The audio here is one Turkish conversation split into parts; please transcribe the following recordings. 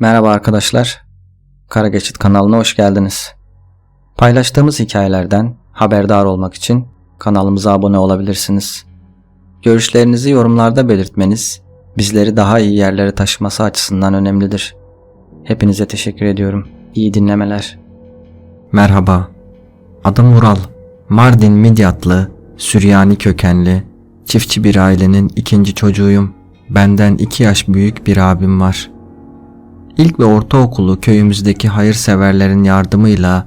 Merhaba arkadaşlar. Kara Geçit kanalına hoş geldiniz. Paylaştığımız hikayelerden haberdar olmak için kanalımıza abone olabilirsiniz. Görüşlerinizi yorumlarda belirtmeniz bizleri daha iyi yerlere taşıması açısından önemlidir. Hepinize teşekkür ediyorum. İyi dinlemeler. Merhaba. Adım Ural. Mardin Midyatlı, Süryani kökenli, çiftçi bir ailenin ikinci çocuğuyum. Benden iki yaş büyük bir abim var. İlk ve ortaokulu köyümüzdeki hayırseverlerin yardımıyla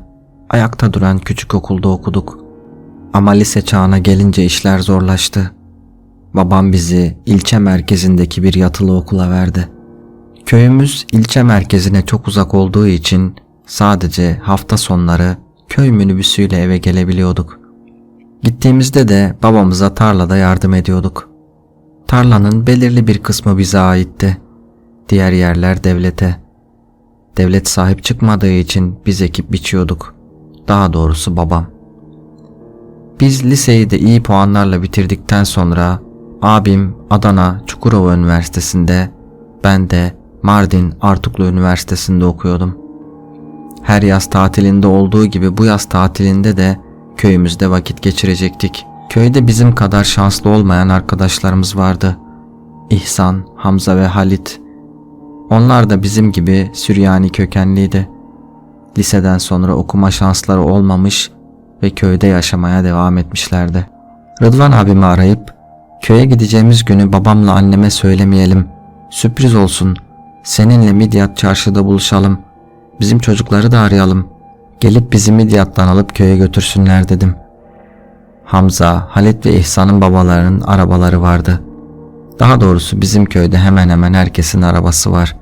ayakta duran küçük okulda okuduk. Ama lise çağına gelince işler zorlaştı. Babam bizi ilçe merkezindeki bir yatılı okula verdi. Köyümüz ilçe merkezine çok uzak olduğu için sadece hafta sonları köy minibüsüyle eve gelebiliyorduk. Gittiğimizde de babamıza tarlada yardım ediyorduk. Tarlanın belirli bir kısmı bize aitti. Diğer yerler devlete. Devlet sahip çıkmadığı için biz ekip biçiyorduk. Daha doğrusu babam. Biz liseyi de iyi puanlarla bitirdikten sonra abim Adana Çukurova Üniversitesi'nde, ben de Mardin Artuklu Üniversitesi'nde okuyordum. Her yaz tatilinde olduğu gibi bu yaz tatilinde de köyümüzde vakit geçirecektik. Köyde bizim kadar şanslı olmayan arkadaşlarımız vardı. İhsan, Hamza ve Halit. Onlar da bizim gibi Süryani kökenliydi. Liseden sonra okuma şansları olmamış ve köyde yaşamaya devam etmişlerdi. Rıdvan abimi arayıp köye gideceğimiz günü babamla anneme söylemeyelim. Sürpriz olsun. Seninle Midyat çarşıda buluşalım. Bizim çocukları da arayalım. Gelip bizi Midyat'tan alıp köye götürsünler dedim. Hamza, Halit ve İhsan'ın babalarının arabaları vardı. Daha doğrusu bizim köyde hemen hemen herkesin arabası var.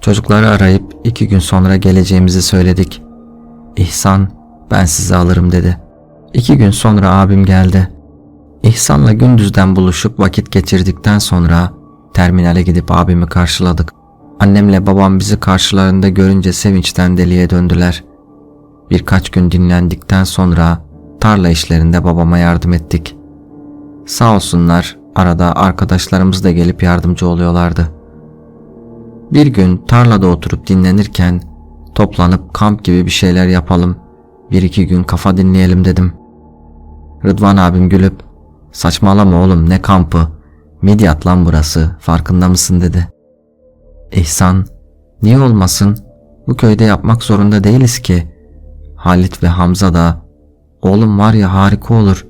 Çocukları arayıp iki gün sonra geleceğimizi söyledik. İhsan, ben sizi alırım dedi. İki gün sonra abim geldi. İhsan'la gündüzden buluşup vakit geçirdikten sonra terminale gidip abimi karşıladık. Annemle babam bizi karşılarında görünce sevinçten deliye döndüler. Birkaç gün dinlendikten sonra tarla işlerinde babama yardım ettik. Sağ olsunlar arada arkadaşlarımız da gelip yardımcı oluyorlardı. Bir gün tarlada oturup dinlenirken toplanıp kamp gibi bir şeyler yapalım. Bir iki gün kafa dinleyelim dedim. Rıdvan abim gülüp saçmalama oğlum ne kampı Midyat lan burası farkında mısın dedi. İhsan niye olmasın bu köyde yapmak zorunda değiliz ki. Halit ve Hamza da oğlum var ya harika olur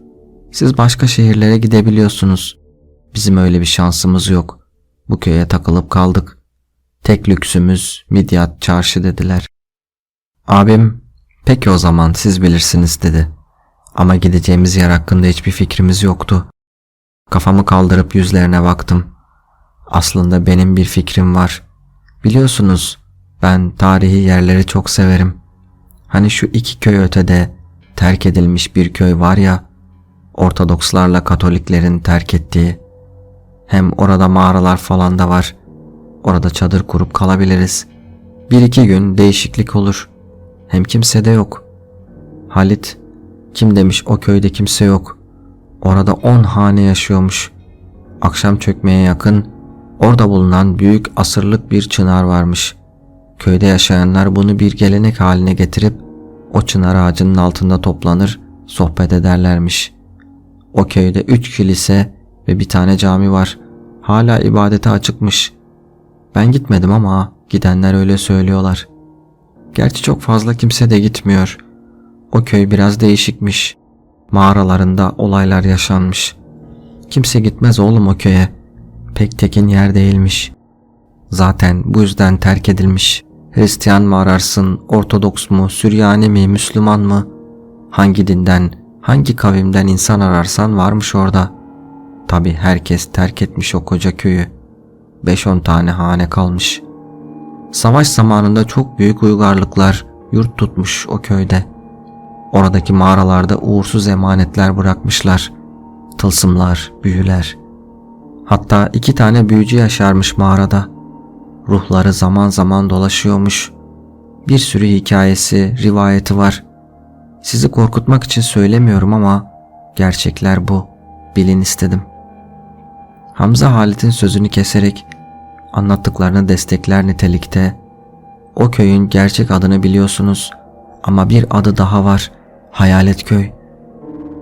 siz başka şehirlere gidebiliyorsunuz. Bizim öyle bir şansımız yok. Bu köye takılıp kaldık. Tek lüksümüz Midyat çarşı dediler. Abim peki o zaman siz bilirsiniz dedi. Ama gideceğimiz yer hakkında hiçbir fikrimiz yoktu. Kafamı kaldırıp yüzlerine baktım. Aslında benim bir fikrim var. Biliyorsunuz ben tarihi yerleri çok severim. Hani şu iki köy ötede terk edilmiş bir köy var ya, Ortodokslarla Katoliklerin terk ettiği. Hem orada mağaralar falan da var. Orada çadır kurup kalabiliriz. Bir iki gün değişiklik olur. Hem kimse de yok. Halit, kim demiş o köyde kimse yok. Orada on hane yaşıyormuş. Akşam çökmeye yakın orada bulunan büyük asırlık bir çınar varmış. Köyde yaşayanlar bunu bir gelenek haline getirip o çınar ağacının altında toplanır, sohbet ederlermiş. O köyde üç kilise ve bir tane cami var. Hala ibadete açıkmış. Ben gitmedim ama gidenler öyle söylüyorlar. Gerçi çok fazla kimse de gitmiyor. O köy biraz değişikmiş. Mağaralarında olaylar yaşanmış. Kimse gitmez oğlum o köye. Pek tekin yer değilmiş. Zaten bu yüzden terk edilmiş. Hristiyan mı ararsın, Ortodoks mu, Süryani mi, Müslüman mı? Hangi dinden, hangi kavimden insan ararsan varmış orada. Tabi herkes terk etmiş o koca köyü. 5-10 tane hane kalmış. Savaş zamanında çok büyük uygarlıklar yurt tutmuş o köyde. Oradaki mağaralarda uğursuz emanetler bırakmışlar. Tılsımlar, büyüler. Hatta iki tane büyücü yaşarmış mağarada. Ruhları zaman zaman dolaşıyormuş. Bir sürü hikayesi, rivayeti var. Sizi korkutmak için söylemiyorum ama gerçekler bu. Bilin istedim. Hamza Halit'in sözünü keserek anlattıklarını destekler nitelikte o köyün gerçek adını biliyorsunuz. Ama bir adı daha var. Hayalet köy.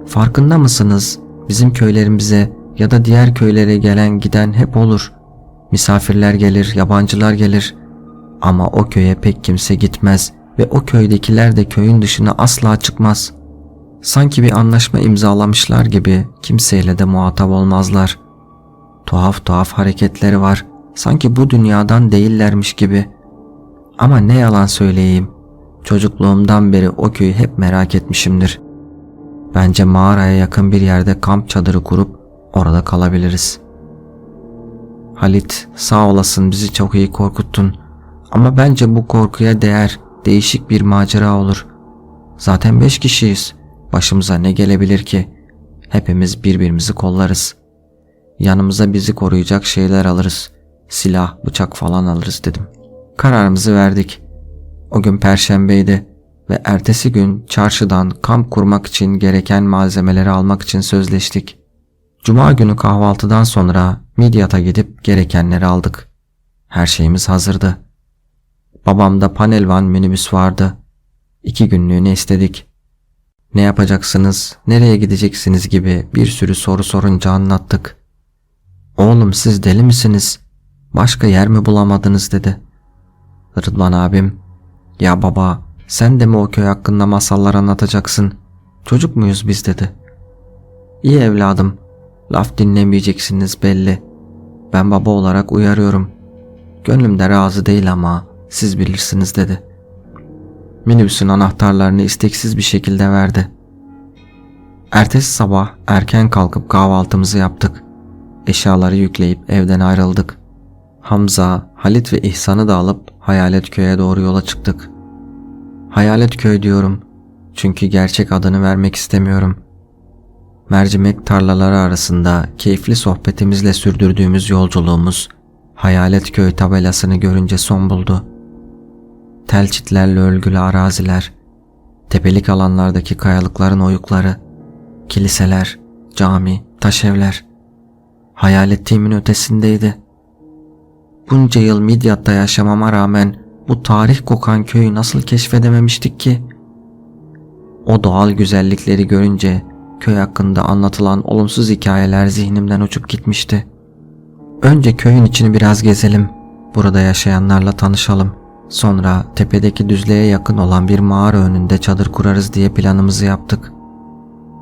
Farkında mısınız? Bizim köylerimize ya da diğer köylere gelen giden hep olur. Misafirler gelir, yabancılar gelir. Ama o köye pek kimse gitmez ve o köydekiler de köyün dışına asla çıkmaz. Sanki bir anlaşma imzalamışlar gibi kimseyle de muhatap olmazlar. Tuhaf tuhaf hareketleri var. Sanki bu dünyadan değillermiş gibi. Ama ne yalan söyleyeyim. Çocukluğumdan beri o köyü hep merak etmişimdir. Bence mağaraya yakın bir yerde kamp çadırı kurup orada kalabiliriz. Halit sağ olasın bizi çok iyi korkuttun. Ama bence bu korkuya değer değişik bir macera olur. Zaten beş kişiyiz. Başımıza ne gelebilir ki? Hepimiz birbirimizi kollarız. Yanımıza bizi koruyacak şeyler alırız. Silah, bıçak falan alırız dedim. Kararımızı verdik. O gün perşembeydi ve ertesi gün çarşıdan kamp kurmak için gereken malzemeleri almak için sözleştik. Cuma günü kahvaltıdan sonra Midyat'a gidip gerekenleri aldık. Her şeyimiz hazırdı. Babamda panel van minibüs vardı. İki günlüğüne istedik. Ne yapacaksınız, nereye gideceksiniz gibi bir sürü soru sorunca anlattık. Oğlum siz deli misiniz? Başka yer mi bulamadınız dedi. Rıdvan abim, ya baba sen de mi o köy hakkında masallar anlatacaksın? Çocuk muyuz biz dedi. İyi evladım, laf dinlemeyeceksiniz belli. Ben baba olarak uyarıyorum. Gönlümde razı değil ama siz bilirsiniz dedi. Minibüsün anahtarlarını isteksiz bir şekilde verdi. Ertesi sabah erken kalkıp kahvaltımızı yaptık. Eşyaları yükleyip evden ayrıldık. Hamza, Halit ve İhsan'ı da alıp Hayalet Köy'e doğru yola çıktık. Hayalet Köy diyorum çünkü gerçek adını vermek istemiyorum. Mercimek tarlaları arasında keyifli sohbetimizle sürdürdüğümüz yolculuğumuz Hayalet Köy tabelasını görünce son buldu. Tel çitlerle örgülü araziler, tepelik alanlardaki kayalıkların oyukları, kiliseler, cami, taş evler hayal ettiğimin ötesindeydi. Bunca yıl Midyat'ta yaşamama rağmen bu tarih kokan köyü nasıl keşfedememiştik ki? O doğal güzellikleri görünce köy hakkında anlatılan olumsuz hikayeler zihnimden uçup gitmişti. Önce köyün içini biraz gezelim. Burada yaşayanlarla tanışalım. Sonra tepedeki düzlüğe yakın olan bir mağara önünde çadır kurarız diye planımızı yaptık.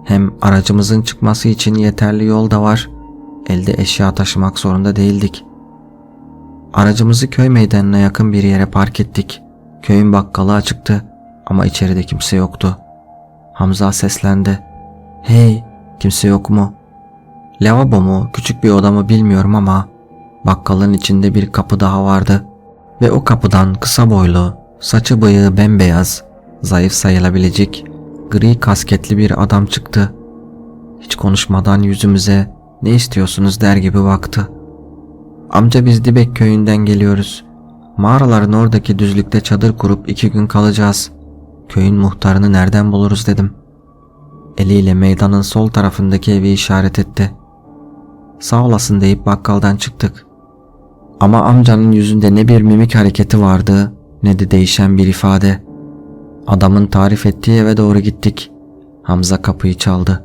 Hem aracımızın çıkması için yeterli yol da var. Elde eşya taşımak zorunda değildik. Aracımızı köy meydanına yakın bir yere park ettik. Köyün bakkalı açıktı ama içeride kimse yoktu. Hamza seslendi. Hey kimse yok mu? Lavabo mu küçük bir oda mı bilmiyorum ama bakkalın içinde bir kapı daha vardı. Ve o kapıdan kısa boylu, saçı bıyığı bembeyaz, zayıf sayılabilecek gri kasketli bir adam çıktı. Hiç konuşmadan yüzümüze ne istiyorsunuz der gibi baktı. Amca biz Dibek köyünden geliyoruz. Mağaraların oradaki düzlükte çadır kurup iki gün kalacağız. Köyün muhtarını nereden buluruz dedim. Eliyle meydanın sol tarafındaki evi işaret etti. Sağ olasın deyip bakkaldan çıktık. Ama amcanın yüzünde ne bir mimik hareketi vardı ne de değişen bir ifade. Adamın tarif ettiği eve doğru gittik. Hamza kapıyı çaldı.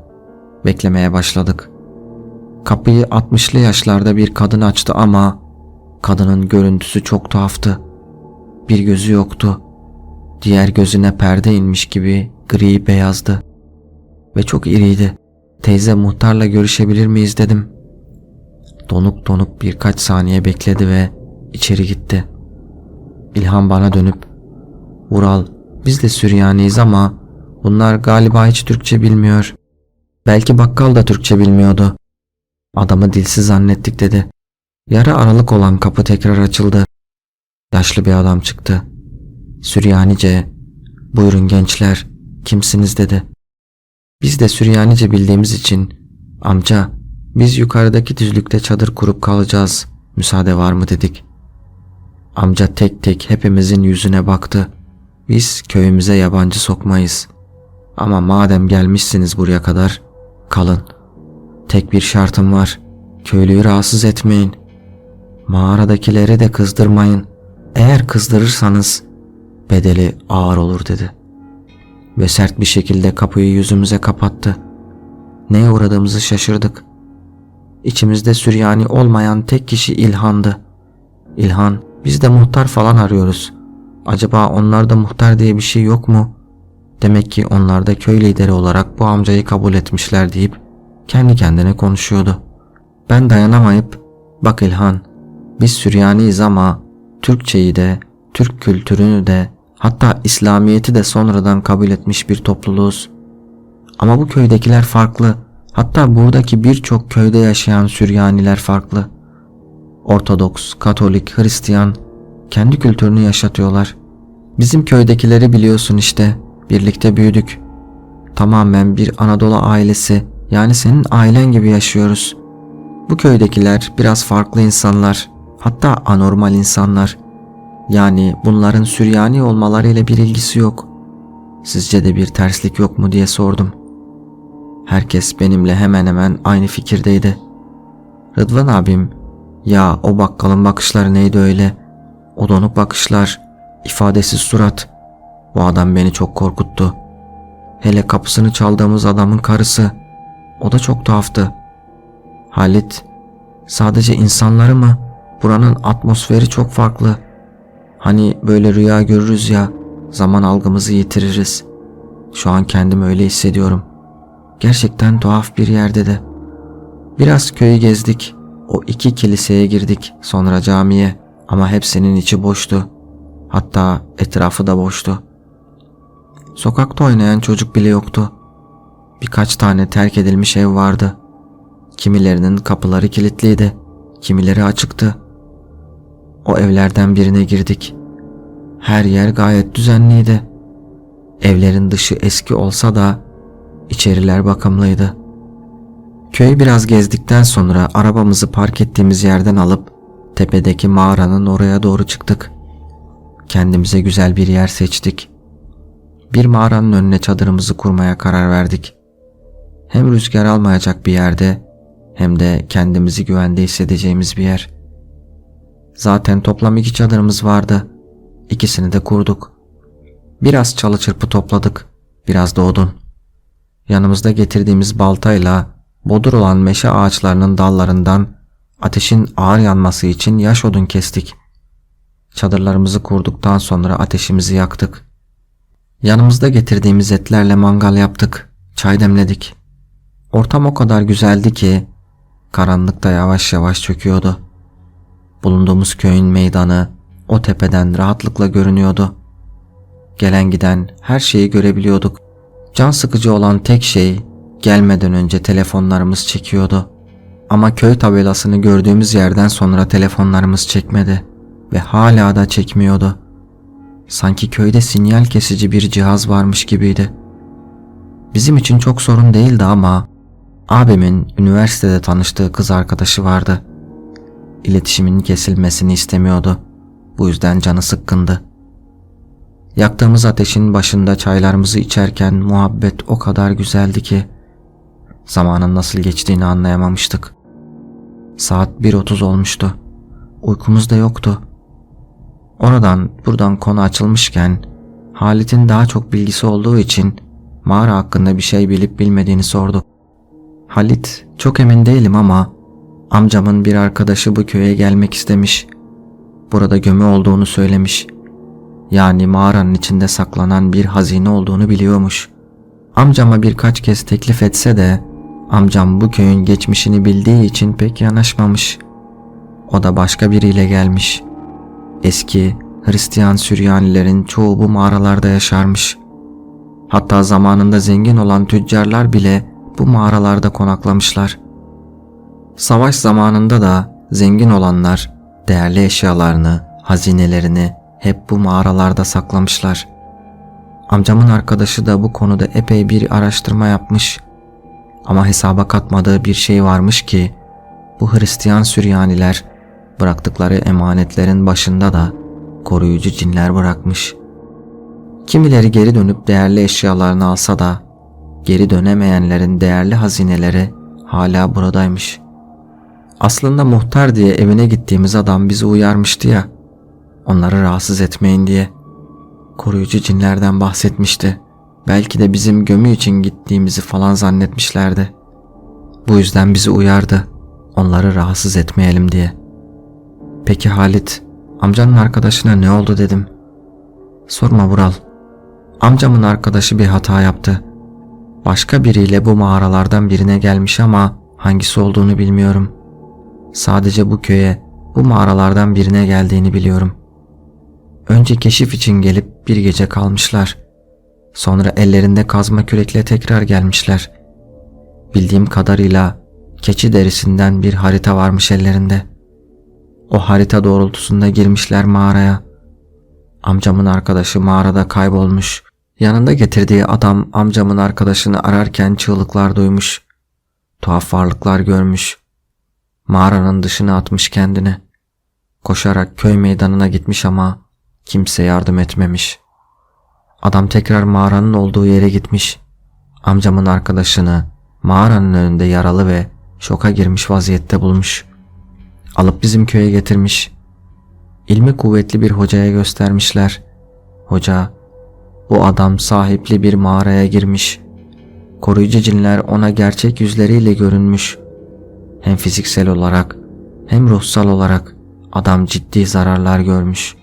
Beklemeye başladık. Kapıyı 60'lı yaşlarda bir kadın açtı ama kadının görüntüsü çok tuhaftı. Bir gözü yoktu. Diğer gözüne perde inmiş gibi gri beyazdı. Ve çok iriydi. Teyze muhtarla görüşebilir miyiz dedim. Donuk donuk birkaç saniye bekledi ve içeri gitti. İlhan bana dönüp Vural biz de Süryaniyiz ama bunlar galiba hiç Türkçe bilmiyor. Belki bakkal da Türkçe bilmiyordu. Adamı dilsiz zannettik dedi. Yarı aralık olan kapı tekrar açıldı. Yaşlı bir adam çıktı. Süryanice, buyurun gençler, kimsiniz dedi. Biz de Süryanice bildiğimiz için, amca biz yukarıdaki düzlükte çadır kurup kalacağız, müsaade var mı dedik. Amca tek tek hepimizin yüzüne baktı. Biz köyümüze yabancı sokmayız. Ama madem gelmişsiniz buraya kadar, kalın.'' Tek bir şartım var. Köylüyü rahatsız etmeyin. Mağaradakileri de kızdırmayın. Eğer kızdırırsanız bedeli ağır olur dedi. Ve sert bir şekilde kapıyı yüzümüze kapattı. Neye uğradığımızı şaşırdık. İçimizde Süryani olmayan tek kişi İlhan'dı. İlhan, biz de muhtar falan arıyoruz. Acaba onlarda muhtar diye bir şey yok mu? Demek ki onlar da köy lideri olarak bu amcayı kabul etmişler deyip kendi kendine konuşuyordu. Ben dayanamayıp, bak İlhan, biz Süryaniyiz ama Türkçeyi de, Türk kültürünü de, hatta İslamiyet'i de sonradan kabul etmiş bir topluluğuz. Ama bu köydekiler farklı. Hatta buradaki birçok köyde yaşayan Süryaniler farklı. Ortodoks, Katolik, Hristiyan kendi kültürünü yaşatıyorlar. Bizim köydekileri biliyorsun işte. Birlikte büyüdük. Tamamen bir Anadolu ailesi yani senin ailen gibi yaşıyoruz. Bu köydekiler biraz farklı insanlar. Hatta anormal insanlar. Yani bunların Süryani olmalarıyla bir ilgisi yok. Sizce de bir terslik yok mu diye sordum. Herkes benimle hemen hemen aynı fikirdeydi. Rıdvan abim, ya o bakkalın bakışları neydi öyle? O donuk bakışlar, ifadesiz surat. Bu adam beni çok korkuttu. Hele kapısını çaldığımız adamın karısı. O da çok tuhaftı. Halit, sadece insanları mı? Buranın atmosferi çok farklı. Hani böyle rüya görürüz ya, zaman algımızı yitiririz. Şu an kendimi öyle hissediyorum. Gerçekten tuhaf bir yerde de. Biraz köyü gezdik. O iki kiliseye girdik, sonra camiye. Ama hepsinin içi boştu. Hatta etrafı da boştu. Sokakta oynayan çocuk bile yoktu. Birkaç tane terk edilmiş ev vardı. Kimilerinin kapıları kilitliydi, kimileri açıktı. O evlerden birine girdik. Her yer gayet düzenliydi. Evlerin dışı eski olsa da içeriler bakımlıydı. Köyü biraz gezdikten sonra arabamızı park ettiğimiz yerden alıp tepedeki mağaranın oraya doğru çıktık. Kendimize güzel bir yer seçtik. Bir mağaranın önüne çadırımızı kurmaya karar verdik. Hem rüzgar almayacak bir yerde hem de kendimizi güvende hissedeceğimiz bir yer. Zaten toplam iki çadırımız vardı. İkisini de kurduk. Biraz çalı çırpı topladık. Biraz da odun. Yanımızda getirdiğimiz baltayla bodur olan meşe ağaçlarının dallarından ateşin ağır yanması için yaş odun kestik. Çadırlarımızı kurduktan sonra ateşimizi yaktık. Yanımızda getirdiğimiz etlerle mangal yaptık. Çay demledik. Ortam o kadar güzeldi ki karanlık da yavaş yavaş çöküyordu. Bulunduğumuz köyün meydanı o tepeden rahatlıkla görünüyordu. Gelen giden her şeyi görebiliyorduk. Can sıkıcı olan tek şey gelmeden önce telefonlarımız çekiyordu. Ama köy tabelasını gördüğümüz yerden sonra telefonlarımız çekmedi ve hala da çekmiyordu. Sanki köyde sinyal kesici bir cihaz varmış gibiydi. Bizim için çok sorun değildi ama abimin üniversitede tanıştığı kız arkadaşı vardı. İletişimin kesilmesini istemiyordu. Bu yüzden canı sıkkındı. Yaktığımız ateşin başında çaylarımızı içerken muhabbet o kadar güzeldi ki zamanın nasıl geçtiğini anlayamamıştık. Saat 1.30 olmuştu. Uykumuz da yoktu. Oradan buradan konu açılmışken Halit'in daha çok bilgisi olduğu için mağara hakkında bir şey bilip bilmediğini sordu. Halit çok emin değilim ama amcamın bir arkadaşı bu köye gelmek istemiş. Burada gömü olduğunu söylemiş. Yani mağaranın içinde saklanan bir hazine olduğunu biliyormuş. Amcama birkaç kez teklif etse de amcam bu köyün geçmişini bildiği için pek yanaşmamış. O da başka biriyle gelmiş. Eski Hristiyan Süryanilerin çoğu bu mağaralarda yaşarmış. Hatta zamanında zengin olan tüccarlar bile bu mağaralarda konaklamışlar. Savaş zamanında da zengin olanlar değerli eşyalarını, hazinelerini hep bu mağaralarda saklamışlar. Amcamın arkadaşı da bu konuda epey bir araştırma yapmış. Ama hesaba katmadığı bir şey varmış ki bu Hristiyan Süryaniler bıraktıkları emanetlerin başında da koruyucu cinler bırakmış. Kimileri geri dönüp değerli eşyalarını alsa da geri dönemeyenlerin değerli hazineleri hala buradaymış. Aslında muhtar diye evine gittiğimiz adam bizi uyarmıştı ya. Onları rahatsız etmeyin diye. koruyucu cinlerden bahsetmişti. Belki de bizim gömü için gittiğimizi falan zannetmişlerdi. Bu yüzden bizi uyardı. Onları rahatsız etmeyelim diye. Peki Halit, amcanın arkadaşına ne oldu dedim. Sorma Vural. Amcamın arkadaşı bir hata yaptı. Başka biriyle bu mağaralardan birine gelmiş ama hangisi olduğunu bilmiyorum. Sadece bu köye, bu mağaralardan birine geldiğini biliyorum. Önce keşif için gelip bir gece kalmışlar. Sonra ellerinde kazma kürekle tekrar gelmişler. Bildiğim kadarıyla keçi derisinden bir harita varmış ellerinde. O harita doğrultusunda girmişler mağaraya. Amcamın arkadaşı mağarada kaybolmuş. Yanında getirdiği adam amcamın arkadaşını ararken çığlıklar duymuş. Tuhaf varlıklar görmüş. Mağaranın dışına atmış kendini. Koşarak köy meydanına gitmiş ama kimse yardım etmemiş. Adam tekrar mağaranın olduğu yere gitmiş. Amcamın arkadaşını mağaranın önünde yaralı ve şoka girmiş vaziyette bulmuş. Alıp bizim köye getirmiş. İlmi kuvvetli bir hocaya göstermişler. Hoca, bu adam sahipli bir mağaraya girmiş. Koruyucu cinler ona gerçek yüzleriyle görünmüş. Hem fiziksel olarak hem ruhsal olarak adam ciddi zararlar görmüş.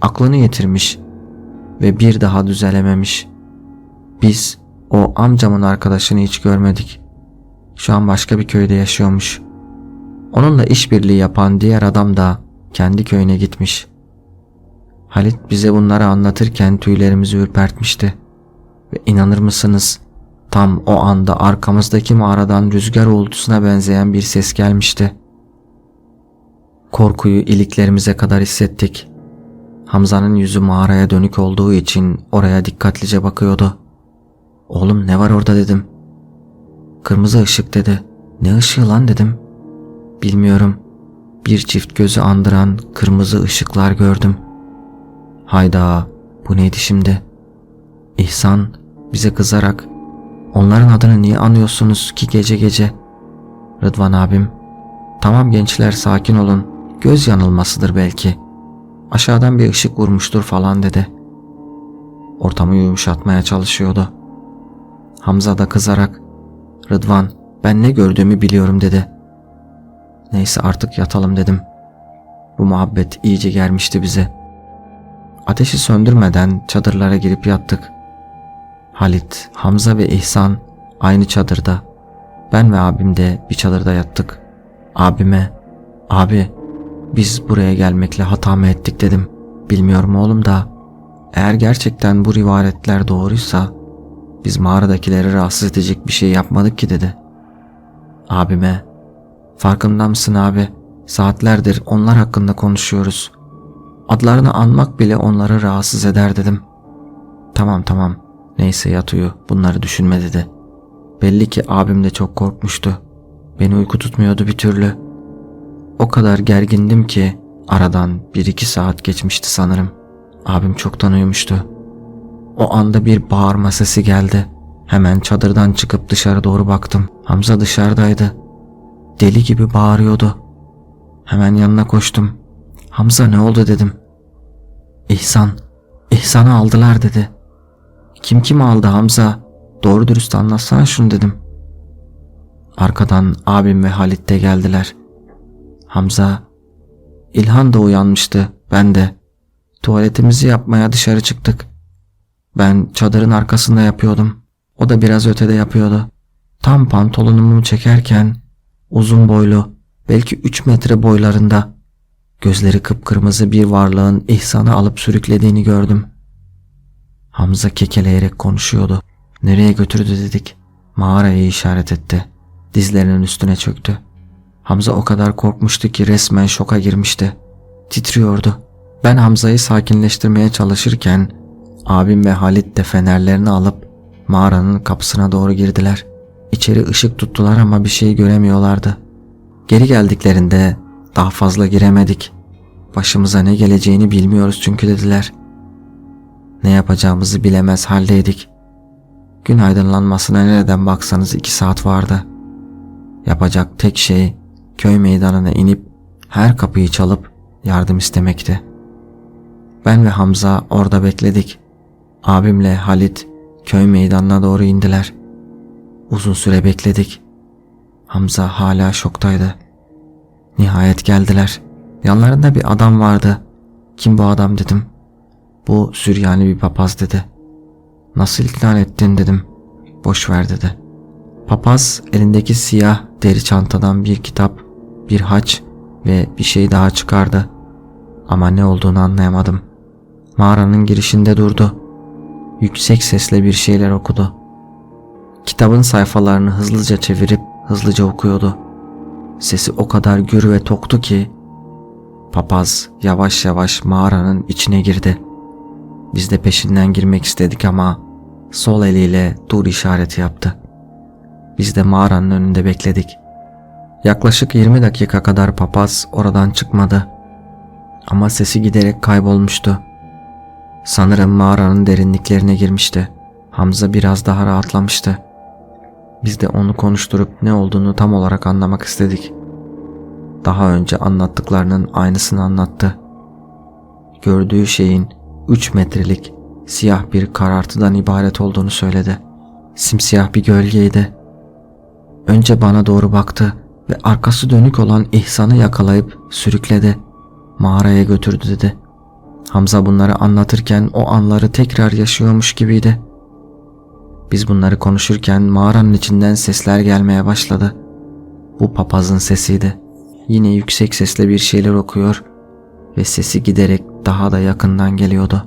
Aklını yitirmiş ve bir daha düzelememiş. Biz o amcamın arkadaşını hiç görmedik. Şu an başka bir köyde yaşıyormuş. Onunla işbirliği yapan diğer adam da kendi köyüne gitmiş. Halit bize bunları anlatırken tüylerimizi ürpertmişti. Ve inanır mısınız? Tam o anda arkamızdaki mağaradan rüzgar uğultusuna benzeyen bir ses gelmişti. Korkuyu iliklerimize kadar hissettik. Hamza'nın yüzü mağaraya dönük olduğu için oraya dikkatlice bakıyordu. Oğlum ne var orada dedim. Kırmızı ışık dedi. Ne ışığı lan dedim. Bilmiyorum. Bir çift gözü andıran kırmızı ışıklar gördüm. Hayda bu neydi şimdi? İhsan bize kızarak onların adını niye anıyorsunuz ki gece gece? Rıdvan abim tamam gençler sakin olun göz yanılmasıdır belki. Aşağıdan bir ışık vurmuştur falan dedi. Ortamı yumuşatmaya çalışıyordu. Hamza da kızarak Rıdvan ben ne gördüğümü biliyorum dedi. Neyse artık yatalım dedim. Bu muhabbet iyice germişti bizi. Ateşi söndürmeden çadırlara girip yattık. Halit, Hamza ve İhsan aynı çadırda. Ben ve abim de bir çadırda yattık. Abime, abi biz buraya gelmekle hata mı ettik dedim. Bilmiyorum oğlum da eğer gerçekten bu rivayetler doğruysa biz mağaradakileri rahatsız edecek bir şey yapmadık ki dedi. Abime farkında mısın abi saatlerdir onlar hakkında konuşuyoruz. Adlarını anmak bile onları rahatsız eder dedim. Tamam tamam neyse yat uyu bunları düşünme dedi. Belli ki abim de çok korkmuştu. Beni uyku tutmuyordu bir türlü. O kadar gergindim ki aradan bir iki saat geçmişti sanırım. Abim çoktan uyumuştu. O anda bir bağırma sesi geldi. Hemen çadırdan çıkıp dışarı doğru baktım. Hamza dışarıdaydı. Deli gibi bağırıyordu. Hemen yanına koştum. Hamza ne oldu dedim. İhsan, İhsan'ı aldılar dedi. Kim kim aldı Hamza? Doğru dürüst anlatsana şunu dedim. Arkadan abim ve Halit de geldiler. Hamza, İlhan da uyanmıştı, ben de. Tuvaletimizi yapmaya dışarı çıktık. Ben çadırın arkasında yapıyordum. O da biraz ötede yapıyordu. Tam pantolonumu çekerken uzun boylu, belki 3 metre boylarında gözleri kıpkırmızı bir varlığın İhsan'ı alıp sürüklediğini gördüm. Hamza kekeleyerek konuşuyordu. Nereye götürdü dedik. Mağarayı işaret etti. Dizlerinin üstüne çöktü. Hamza o kadar korkmuştu ki resmen şoka girmişti. Titriyordu. Ben Hamza'yı sakinleştirmeye çalışırken abim ve Halit de fenerlerini alıp mağaranın kapısına doğru girdiler. İçeri ışık tuttular ama bir şey göremiyorlardı. Geri geldiklerinde daha fazla giremedik. Başımıza ne geleceğini bilmiyoruz çünkü dediler. Ne yapacağımızı bilemez haldeydik. Gün aydınlanmasına nereden baksanız iki saat vardı. Yapacak tek şey köy meydanına inip her kapıyı çalıp yardım istemekti. Ben ve Hamza orada bekledik. Abimle Halit köy meydanına doğru indiler. Uzun süre bekledik. Hamza hala şoktaydı. Nihayet geldiler. Yanlarında bir adam vardı. Kim bu adam dedim. Bu Süryani bir papaz dedi. Nasıl ikna ettin dedim. Boş ver dedi. Papaz elindeki siyah deri çantadan bir kitap, bir haç ve bir şey daha çıkardı. Ama ne olduğunu anlayamadım. Mağaranın girişinde durdu. Yüksek sesle bir şeyler okudu. Kitabın sayfalarını hızlıca çevirip hızlıca okuyordu. Sesi o kadar gür ve toktu ki papaz yavaş yavaş mağaranın içine girdi. Biz de peşinden girmek istedik ama sol eliyle dur işareti yaptı. Biz de mağaranın önünde bekledik. Yaklaşık 20 dakika kadar papaz oradan çıkmadı. Ama sesi giderek kaybolmuştu. Sanırım mağaranın derinliklerine girmişti. Hamza biraz daha rahatlamıştı. Biz de onu konuşturup ne olduğunu tam olarak anlamak istedik. Daha önce anlattıklarının aynısını anlattı. Gördüğü şeyin 3 metrelik siyah bir karartıdan ibaret olduğunu söyledi. Simsiyah bir gölgeydi. Önce bana doğru baktı ve arkası dönük olan İhsan'ı yakalayıp sürükledi. Mağaraya götürdü dedi. Hamza bunları anlatırken o anları tekrar yaşıyormuş gibiydi. Biz bunları konuşurken mağaranın içinden sesler gelmeye başladı. Bu papazın sesiydi. Yine yüksek sesle bir şeyler okuyor ve sesi giderek daha da yakından geliyordu.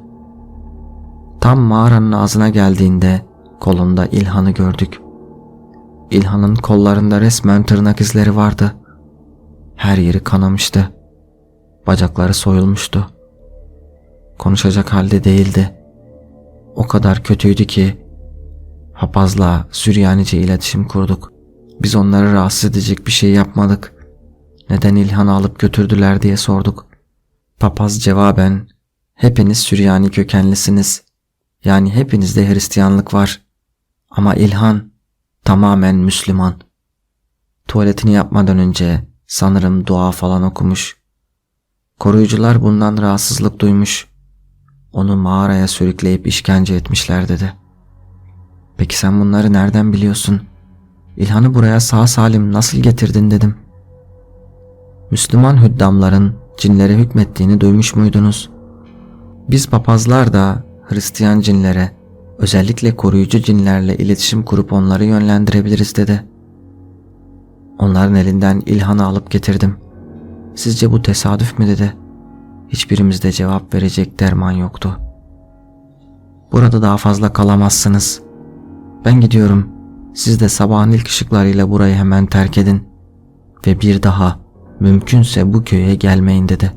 Tam mağaranın ağzına geldiğinde kolunda İlhan'ı gördük. İlhan'ın kollarında resmen tırnak izleri vardı. Her yeri kanamıştı. Bacakları soyulmuştu. Konuşacak halde değildi. O kadar kötüydü ki papazla Süryanice iletişim kurduk. Biz onları rahatsız edecek bir şey yapmadık. Neden İlhan'ı alıp götürdüler diye sorduk. Papaz cevaben hepiniz Süryani kökenlisiniz. Yani hepinizde Hristiyanlık var. Ama İlhan tamamen Müslüman. Tuvaletini yapmadan önce sanırım dua falan okumuş. Koruyucular bundan rahatsızlık duymuş. Onu mağaraya sürükleyip işkence etmişler dedi. Peki sen bunları nereden biliyorsun? İlhan'ı buraya sağ salim nasıl getirdin dedim. Müslüman hüddamların cinlere hükmettiğini duymuş muydunuz? Biz papazlar da Hristiyan cinlere, özellikle koruyucu cinlerle iletişim kurup onları yönlendirebiliriz dedi. Onların elinden ilhanı alıp getirdim. Sizce bu tesadüf mü dedi. Hiçbirimizde cevap verecek derman yoktu. Burada daha fazla kalamazsınız. Ben gidiyorum. Siz de sabahın ilk ışıklarıyla burayı hemen terk edin. Ve bir daha mümkünse bu köye gelmeyin dedi.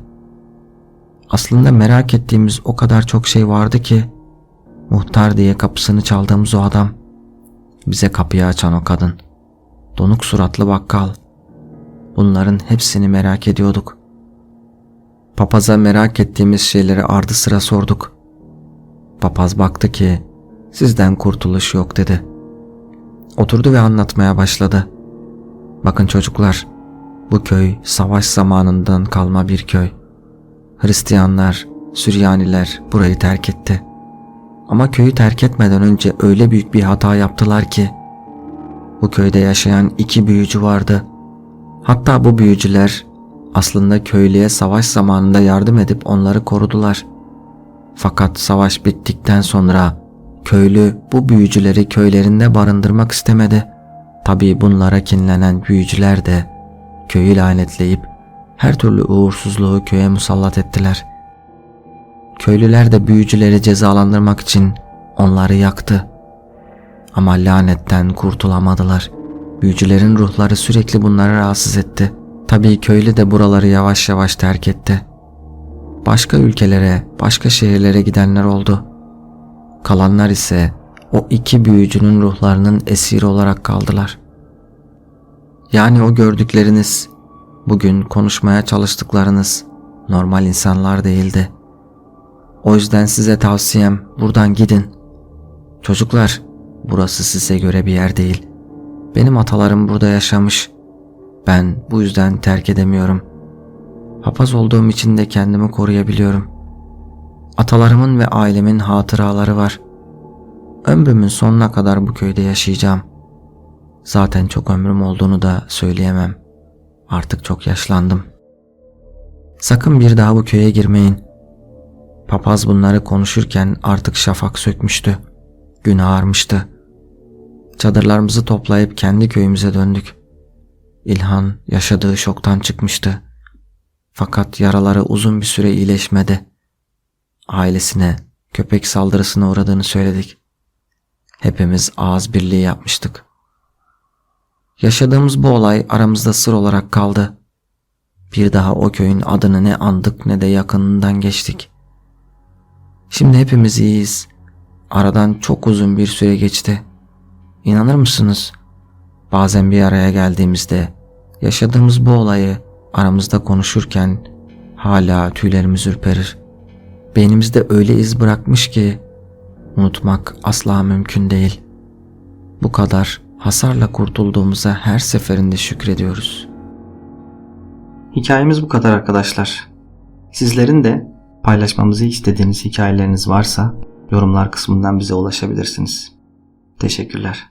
Aslında merak ettiğimiz o kadar çok şey vardı ki muhtar diye kapısını çaldığımız o adam, bize kapıyı açan o kadın, donuk suratlı bakkal. Bunların hepsini merak ediyorduk. Papaza merak ettiğimiz şeyleri ardı sıra sorduk. Papaz baktı ki sizden kurtuluş yok dedi. Oturdu ve anlatmaya başladı. Bakın çocuklar, bu köy savaş zamanından kalma bir köy. Hristiyanlar, Süryaniler burayı terk etti. Ama köyü terk etmeden önce öyle büyük bir hata yaptılar ki bu köyde yaşayan iki büyücü vardı. Hatta bu büyücüler aslında köylüye savaş zamanında yardım edip onları korudular. Fakat savaş bittikten sonra köylü bu büyücüleri köylerinde barındırmak istemedi. Tabii bunlara kinlenen büyücüler de köyü lanetleyip her türlü uğursuzluğu köye musallat ettiler. Köylüler de büyücüleri cezalandırmak için onları yaktı. Ama lanetten kurtulamadılar. Büyücülerin ruhları sürekli bunları rahatsız etti. Tabii köylü de buraları yavaş yavaş terk etti. Başka ülkelere, başka şehirlere gidenler oldu. Kalanlar ise o iki büyücünün ruhlarının esiri olarak kaldılar. Yani o gördükleriniz, bugün konuşmaya çalıştıklarınız normal insanlar değildi. O yüzden size tavsiyem buradan gidin. Çocuklar, burası size göre bir yer değil. Benim atalarım burada yaşamış. Ben bu yüzden terk edemiyorum. Papaz olduğum için de kendimi koruyabiliyorum. Atalarımın ve ailemin hatıraları var. ömrümün sonuna kadar bu köyde yaşayacağım. Zaten çok ömrüm olduğunu da söyleyemem. Artık çok yaşlandım. Sakın bir daha bu köye girmeyin. Papaz bunları konuşurken artık şafak sökmüştü. Gün ağarmıştı. Çadırlarımızı toplayıp kendi köyümüze döndük. İlhan yaşadığı şoktan çıkmıştı. Fakat yaraları uzun bir süre iyileşmedi. Ailesine köpek saldırısına uğradığını söyledik. Hepimiz ağız birliği yapmıştık. Yaşadığımız bu olay aramızda sır olarak kaldı. Bir daha o köyün adını ne andık ne de yakınından geçtik. Şimdi hepimiz iyiyiz. Aradan çok uzun bir süre geçti. İnanır mısınız? Bazen bir araya geldiğimizde yaşadığımız bu olayı aramızda konuşurken hala tüylerimiz ürperir. Beynimizde öyle iz bırakmış ki unutmak asla mümkün değil. Bu kadar hasarla kurtulduğumuza her seferinde şükrediyoruz. Hikayemiz bu kadar arkadaşlar. Sizlerin de paylaşmamızı istediğiniz hikayeleriniz varsa yorumlar kısmından bize ulaşabilirsiniz. Teşekkürler.